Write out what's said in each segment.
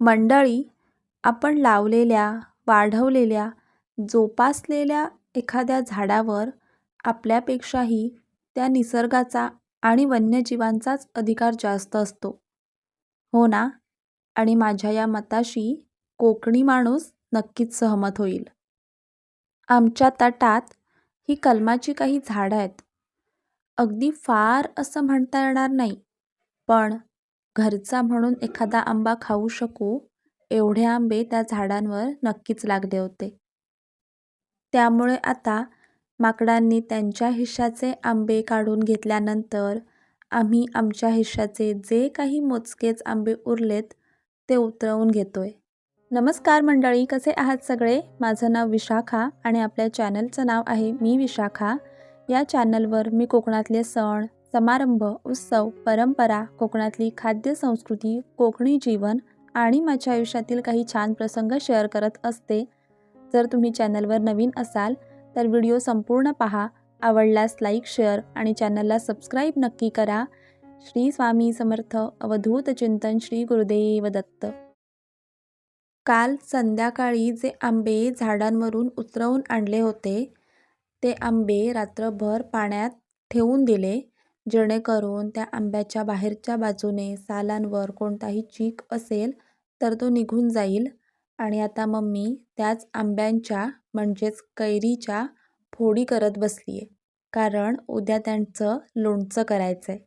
मंडळी आपण लावलेल्या वाढवलेल्या जोपासलेल्या एखाद्या झाडावर आपल्यापेक्षाही त्या निसर्गाचा आणि वन्यजीवांचाच अधिकार जास्त असतो. हो ना? आणि माझ्या या मताशी कोकणी माणूस नक्कीच सहमत होईल. आमच्या तटात ही कलमाची काही झाडं आहेत. अगदी फार असं म्हणता येणार नाही पण घरचा म्हणून एखादा आंबा खाऊ शकू एवढे आंबे त्या झाडांवर नक्कीच लागले होते. त्यामुळे आता माकडांनी त्यांच्या हिश्याचे आंबे काढून घेतल्यानंतर आम्ही आमच्या हिश्याचे जे काही मोजकेच आंबे उरलेत ते उतरवून घेतोय. नमस्कार मंडळी कसे आहात सगळे? माझं नाव विशाखा आणि आपल्या चॅनलचं नाव आहे मी विशाखा. या चॅनलवर मी कोकणातले सण समारंभ उत्सव परंपरा कोकणातली खाद्य संस्कृती कोकणी जीवन आणि माझ्या आयुष्यातील काही छान प्रसंग शेअर करत असते. जर तुम्ही चॅनलवर नवीन असाल तर व्हिडिओ संपूर्ण पहा आवडल्यास लाईक शेअर आणि चॅनलला सबस्क्राईब नक्की करा. श्री स्वामी समर्थ अवधूत चिंतन श्री गुरुदेव दत्त. काल संध्याकाळी जे आंबे झाडांवरून उतरवून आणले होते ते आंबे रात्रभर पाण्यात ठेवून दिले. जेणेकरून त्या आंब्याच्या बाहेरच्या बाजूने सालांवर कोणताही चीक असेल तर तो निघून जाईल. आणि आता मम्मी त्याच आंब्यांच्या म्हणजेच कैरीच्या फोडी करत बसली आहे कारण उद्या त्यांचं लोणचं करायचं आहे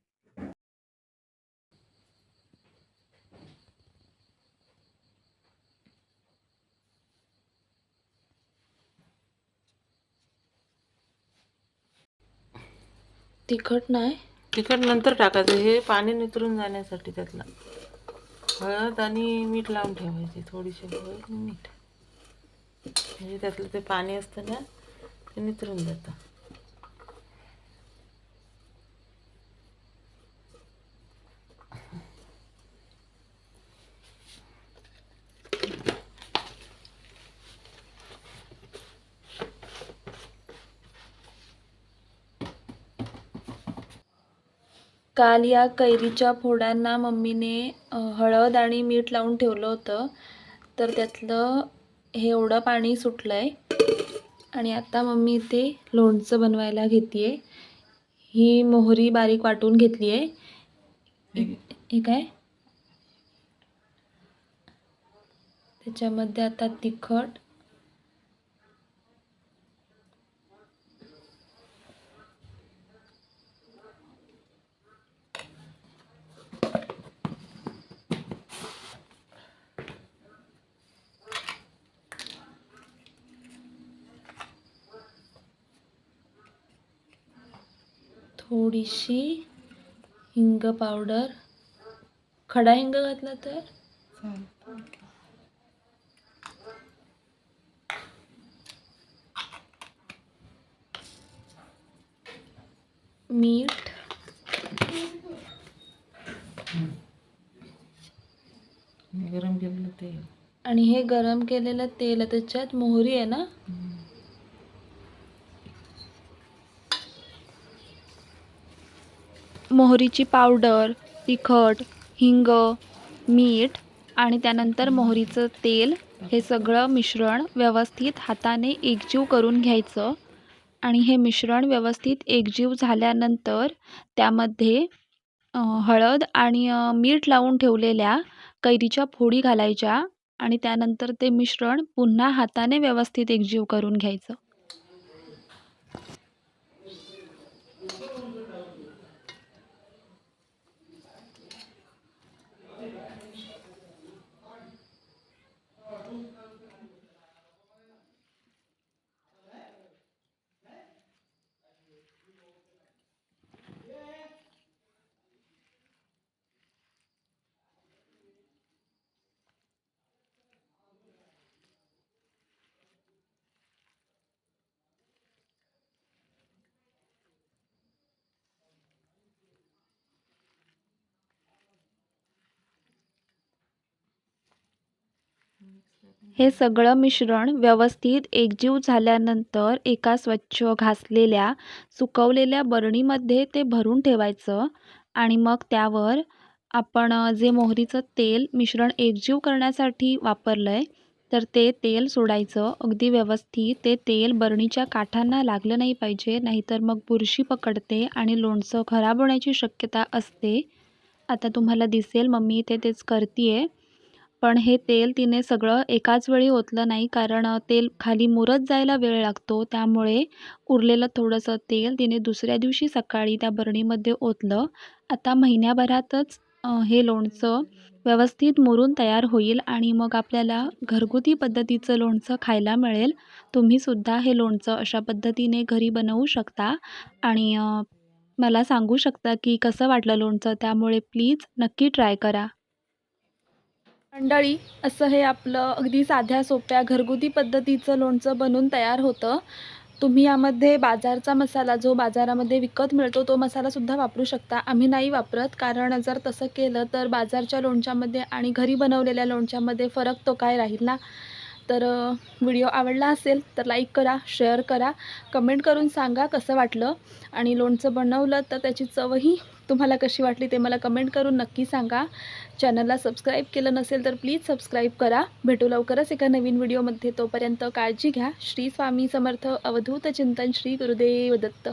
तिखट नाही? तिखट नंतर टाकायचं हे पाणी नितरून जाण्यासाठी त्यातलं. हळद आणि मीठ लावून ठेवायचे थोडीशी हळद आणि मीठ. म्हणजे त्यातलं ते पाणी असतं ना ते नितरून जातं. काल या कैरीच्या फोडांना मम्मीने हळद आणि मीठ लावून ठेवलं होतं. तर त्यातलं हे एवढं पाणी सुटलं आहे आणि आता मम्मी इथे लोणचं बनवायला घेते आहे ही मोहरी बारीक वाटून घेतली आहे हे काय? त्याच्यामध्ये आता तिखट थोडीशी हिंग पावडर. खडा हिंग घातला तर? मीठ. गरम केलेलं ते आणि हे गरम केलेलं तेल त्याच्यात मोहरी आहे ना? मोहरीची पावडर तिखट हिंग मीठ आणि त्यानंतर मोहरीचं तेल हे सगळं मिश्रण व्यवस्थित हाताने एकजीव करून घ्यायचं. आणि हे मिश्रण व्यवस्थित एकजीव झाल्यानंतर त्यामध्ये हळद आणि मीठ लावून ठेवलेल्या कैरीच्या फोडी घालायच्या आणि त्यानंतर ते मिश्रण पुन्हा हाताने व्यवस्थित एकजीव करून घ्यायचं. हे सगळं मिश्रण व्यवस्थित एकजीव झाल्यानंतर एका स्वच्छ घासलेल्या सुकवलेल्या बरणीमध्ये ते भरून ठेवायचं आणि मग त्यावर आपण जे मोहरीचं तेल मिश्रण एकजीव करण्यासाठी वापरलं आहे तर ते तेल सोडायचं. अगदी व्यवस्थित ते तेल बरणीच्या काठांना लागलं नाही पाहिजे नाहीतर मग बुरशी पकडते आणि लोणचं खराब होण्याची शक्यता असते. आता तुम्हाला दिसेल मम्मी इथे तेच करते आहे पण हे तेल तिने सगळं एकाच वेळी ओतलं नाही कारण तेल खाली मुरत जायला वेळ लागतो. त्यामुळे उरलेलं थोडंसं तेल तिने दुसऱ्या दिवशी सकाळी त्या बरणीमध्ये ओतलं. आता महिन्याभरातच हे लोणचं व्यवस्थित मुरून तयार होईल आणि मग आपल्याला घरगुती पद्धतीचं लोणचं खायला मिळेल. तुम्हीसुद्धा हे लोणचं अशा पद्धतीने घरी बनवू शकता. आणि मला सांगू शकता की कसं वाटलं लोणचं त्यामुळे प्लीज नक्की ट्राय करा. मंडळी असं हे आपलं अगदी साध्या सोप्या घरगुती पद्धतीचं लोणचं बनून तयार होतं. तुम्ही यामध्ये बाजारचा मसाला जो बाजारामध्ये विकत मिळतो तो मसालासुद्धा वापरू शकता. आम्ही नाही वापरत कारण जर तसं केलं तर बाजारच्या लोणच्यामध्ये आणि घरी बनवलेल्या लोणच्यामध्ये फरक तो काय राहील ना? तर व्हिडिओ आवडला असेल तर लाईक करा शेअर करा कमेंट करून सांगा कसं वाटलं? आणि लोणचं बनवलं तर त्याची चवही तुम्हाला कशी वाटली ते मला कमेंट करून नक्की सांगा. चॅनलला सबस्क्राईब केलं नसेल तर प्लीज सबस्क्राईब करा. भेटू लवकरच एका नवीन व्हिडिओमध्ये तोपर्यंत काळजी घ्या. श्री स्वामी समर्थ. अवधूत चिंतन श्री गुरुदेव दत्त.